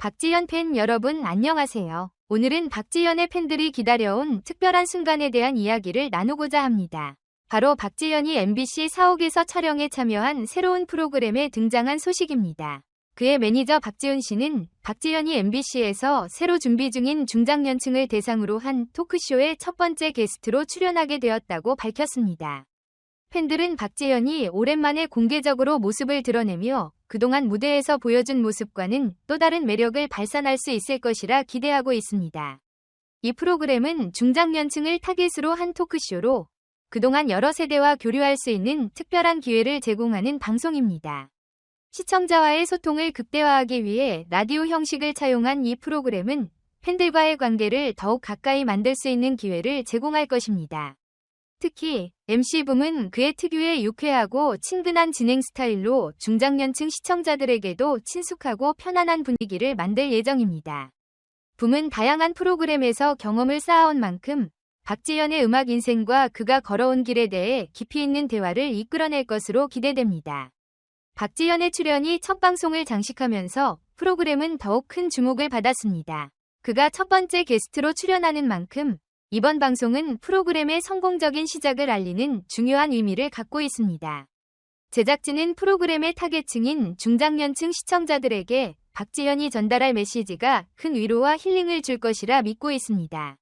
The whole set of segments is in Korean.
박지현 팬 여러분 안녕하세요. 오늘은 박지현의 팬들이 기다려온 특별한 순간에 대한 이야기를 나누고자 합니다. 바로 박지현이 MBC 사옥에서 촬영에 참여한 새로운 프로그램에 등장한 소식입니다. 그의 매니저 박지훈 씨는 박지현이 MBC에서 새로 준비 중인 중장년층을 대상으로 한 토크쇼의 첫 번째 게스트로 출연하게 되었다고 밝혔습니다. 팬들은 박지현이 오랜만에 공개적으로 모습을 드러내며 그동안 무대에서 보여준 모습과는 또 다른 매력을 발산할 수 있을 것이라 기대하고 있습니다. 이 프로그램은 중장년층을 타깃으로 한 토크쇼로 그동안 여러 세대와 교류할 수 있는 특별한 기회를 제공하는 방송입니다. 시청자와의 소통을 극대화하기 위해 라디오 형식을 차용한 이 프로그램은 팬들과의 관계를 더욱 가까이 만들 수 있는 기회를 제공할 것입니다. 특히 MC붐은 그의 특유의 유쾌하고 친근한 진행 스타일로 중장년층 시청자들에게도 친숙하고 편안한 분위기를 만들 예정입니다. 붐은 다양한 프로그램에서 경험을 쌓아온 만큼 박지현의 음악 인생과 그가 걸어온 길에 대해 깊이 있는 대화를 이끌어낼 것으로 기대됩니다. 박지현의 출연이 첫 방송을 장식하면서 프로그램은 더욱 큰 주목을 받았습니다. 그가 첫 번째 게스트로 출연하는 만큼 이번 방송은 프로그램의 성공적인 시작을 알리는 중요한 의미를 갖고 있습니다. 제작진은 프로그램의 타겟층인 중장년층 시청자들에게 박지현이 전달할 메시지가 큰 위로와 힐링을 줄 것이라 믿고 있습니다.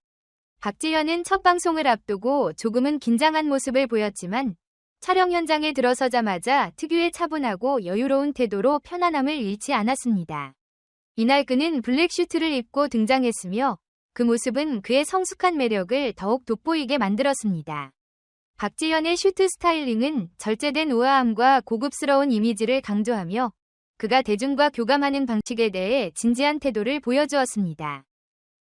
박지현은 첫 방송을 앞두고 조금은 긴장한 모습을 보였지만 촬영 현장에 들어서자마자 특유의 차분하고 여유로운 태도로 편안함을 잃지 않았습니다. 이날 그는 블랙 슈트를 입고 등장했으며 그 모습은 그의 성숙한 매력을 더욱 돋보이게 만들었습니다. 박지현의 슈트 스타일링은 절제된 우아함과 고급스러운 이미지를 강조하며 그가 대중과 교감하는 방식에 대해 진지한 태도를 보여주었습니다.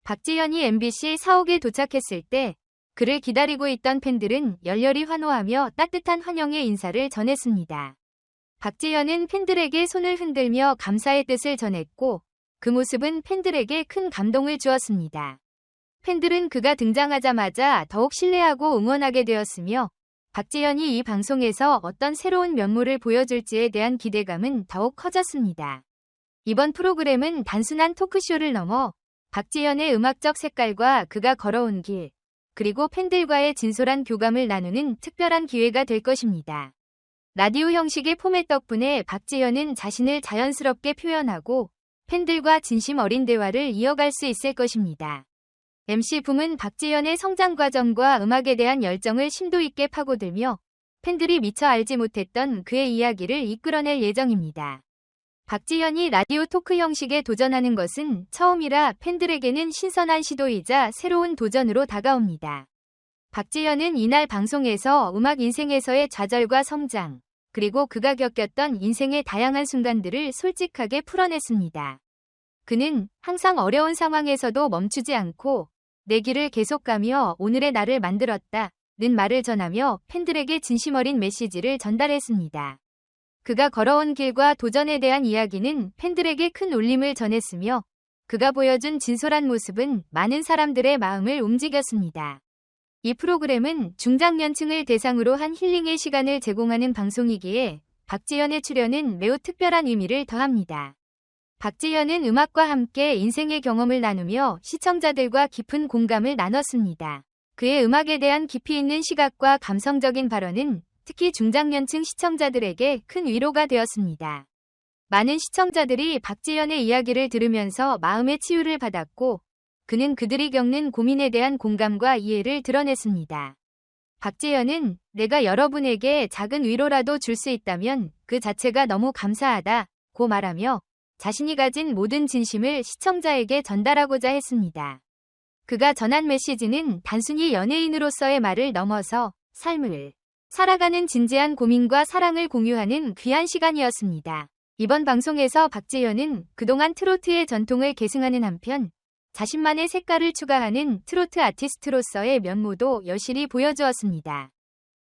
박지현이 MBC 사옥에 도착했을 때 그를 기다리고 있던 팬들은 열렬히 환호하며 따뜻한 환영의 인사를 전했습니다. 박지현은 팬들에게 손을 흔들며 감사의 뜻을 전했고 그 모습은 팬들에게 큰 감동을 주었습니다. 팬들은 그가 등장하자마자 더욱 신뢰하고 응원하게 되었으며 박지현이 이 방송에서 어떤 새로운 면모를 보여줄지에 대한 기대감은 더욱 커졌습니다. 이번 프로그램은 단순한 토크쇼를 넘어 박지현의 음악적 색깔과 그가 걸어온 길, 그리고 팬들과의 진솔한 교감을 나누는 특별한 기회가 될 것입니다. 라디오 형식의 포맷 덕분에 박지현은 자신을 자연스럽게 표현하고 팬들과 진심 어린 대화를 이어갈 수 있을 것입니다. MC 붐은 박지현의 성장 과정과 음악에 대한 열정을 심도 있게 파고들며 팬들이 미처 알지 못했던 그의 이야기를 이끌어낼 예정입니다. 박지현이 라디오 토크 형식에 도전하는 것은 처음이라 팬들에게는 신선한 시도이자 새로운 도전으로 다가옵니다. 박지현은 이날 방송에서 음악 인생에서의 좌절과 성장, 그리고 그가 겪었던 인생의 다양한 순간들을 솔직하게 풀어냈습니다. 그는 항상 어려운 상황에서도 멈추지 않고 내 길을 계속 가며 오늘의 나를 만들었다. 는 말을 전하며 팬들에게 진심 어린 메시지를 전달했습니다. 그가 걸어온 길과 도전에 대한 이야기는 팬들에게 큰 울림을 전했으며 그가 보여준 진솔한 모습은 많은 사람들의 마음을 움직였습니다. 이 프로그램은 중장년층을 대상으로 한 힐링의 시간을 제공하는 방송이기에 박지현의 출연은 매우 특별한 의미를 더합니다. 박지현은 음악과 함께 인생의 경험을 나누며 시청자들과 깊은 공감을 나눴습니다. 그의 음악에 대한 깊이 있는 시각과 감성적인 발언은 특히 중장년층 시청자들에게 큰 위로가 되었습니다. 많은 시청자들이 박지현의 이야기를 들으면서 마음의 치유를 받았고 그는 그들이 겪는 고민에 대한 공감과 이해를 드러냈습니다. 박지현은 내가 여러분에게 작은 위로라도 줄 수 있다면 그 자체가 너무 감사하다 고 말하며 자신이 가진 모든 진심을 시청자에게 전달하고자 했습니다. 그가 전한 메시지는 단순히 연예인으로서의 말을 넘어서 삶을 살아가는 진지한 고민과 사랑을 공유하는 귀한 시간이었습니다. 이번 방송에서 박재현은 그동안 트로트의 전통을 계승하는 한편 자신만의 색깔을 추가하는 트로트 아티스트로서의 면모도 여실히 보여주었습니다.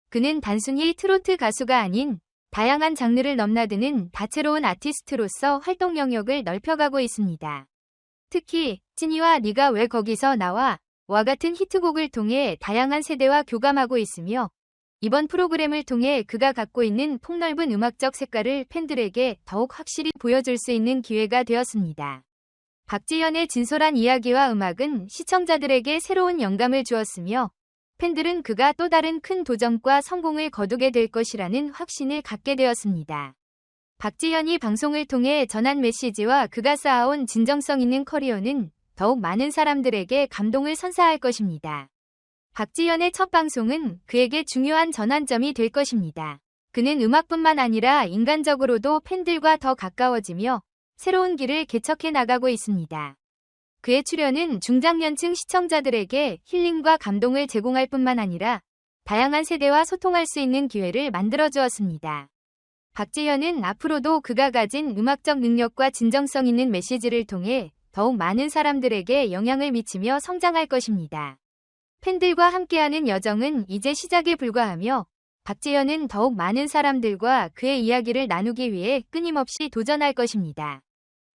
그는 단순히 트로트 가수가 아닌 다양한 장르를 넘나드는 다채로운 아티스트로서 활동 영역을 넓혀가고 있습니다. 특히 찐이와 네가 왜 거기서 나와 와 같은 히트곡을 통해 다양한 세대와 교감하고 있으며 이번 프로그램을 통해 그가 갖고 있는 폭넓은 음악적 색깔을 팬들에게 더욱 확실히 보여줄 수 있는 기회가 되었습니다. 박지현의 진솔한 이야기와 음악은 시청자들에게 새로운 영감을 주었으며 팬들은 그가 또 다른 큰 도전과 성공을 거두게 될 것이라는 확신을 갖게 되었습니다. 박지현이 방송을 통해 전한 메시지와 그가 쌓아온 진정성 있는 커리어는 더욱 많은 사람들에게 감동을 선사할 것입니다. 박지현의 첫 방송은 그에게 중요한 전환점이 될 것입니다. 그는 음악뿐만 아니라 인간적으로도 팬들과 더 가까워지며 새로운 길을 개척해 나가고 있습니다. 그의 출연은 중장년층 시청자들에게 힐링과 감동을 제공할 뿐만 아니라 다양한 세대와 소통할 수 있는 기회를 만들어 주었습니다. 박지현은 앞으로도 그가 가진 음악적 능력과 진정성 있는 메시지를 통해 더욱 많은 사람들에게 영향을 미치며 성장할 것입니다. 팬들과 함께하는 여정은 이제 시작에 불과하며 박지현은 더욱 많은 사람들과 그의 이야기를 나누기 위해 끊임없이 도전할 것입니다.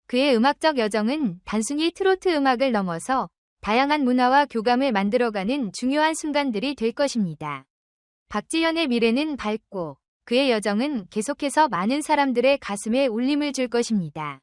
그의 음악적 여정은 단순히 트로트 음악을 넘어서 다양한 문화와 교감을 만들어가는 중요한 순간들이 될 것입니다. 박지현의 미래는 밝고 그의 여정은 계속해서 많은 사람들의 가슴에 울림을 줄 것입니다.